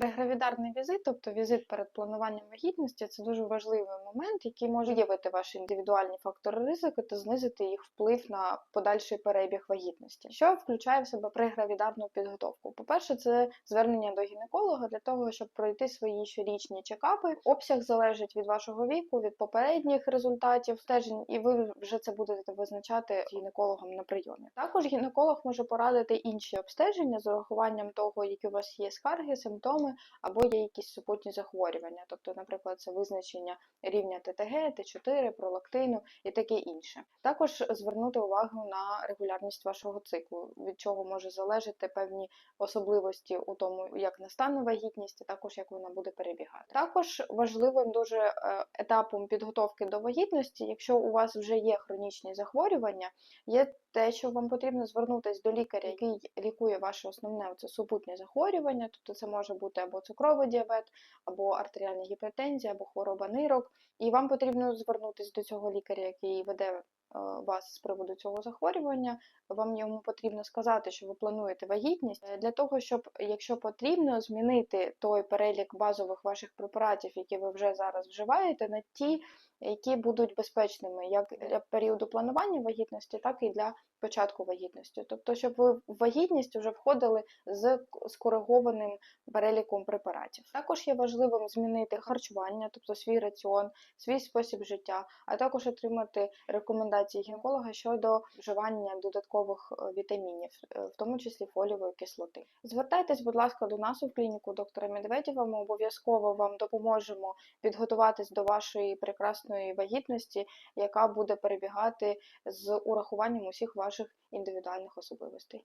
Прегравідарний візит, тобто візит перед плануванням вагітності, це дуже важливий момент, який може виявити ваші індивідуальні фактори ризику та знизити їх вплив на подальший перебіг вагітності. Що включає в себе прегравідарну підготовку? По-перше, це звернення до гінеколога для того, щоб пройти свої щорічні чекапи. Обсяг залежить від вашого віку, від попередніх результатів стежень, і ви вже це будете визначати гінекологом на прийомі. Також гінеколог може порадити інші обстеження з урахуванням того, які у вас є скарги, симптоми або є якісь супутні захворювання, тобто, наприклад, це визначення рівня ТТГ, Т4, пролактину і таке інше. Також звернути увагу на регулярність вашого циклу, від чого може залежати певні особливості у тому, як настане вагітність, і також як вона буде перебігати. Також важливим дуже е, етапом підготовки до вагітності, якщо у вас вже є хронічні захворювання, є те, що вам потрібно звернутися до лікаря, який лікує ваше основне це супутнє захворювання, тобто це може бути або цукровий діабет, або артеріальна гіпертензія, або хвороба нирок. І вам потрібно звернутися до цього лікаря, який веде вас з приводу цього захворювання. Вам йому потрібно сказати, що ви плануєте вагітність е, для того, щоб, якщо потрібно, змінити той перелік базових ваших препаратів, які ви вже зараз вживаєте, на ті, які будуть безпечними як для періоду планування вагітності, так і для початку вагітності. Тобто, щоб ви в вагітність вже входили з скоригованим переліком препаратів. Також є важливим змінити харчування, тобто свій раціон, свій спосіб життя, а також отримати рекомендації гінеколога щодо вживання додаткових е, вітамінів, е, в тому числі фолієвої кислоти. Звертайтесь, будь ласка, до нас у клініку доктора Медведєва. Ми обов'язково вам допоможемо підготуватись до вашої прекрасної вагітності, яка буде перебігати з урахуванням усіх ваших індивідуальних особливостей.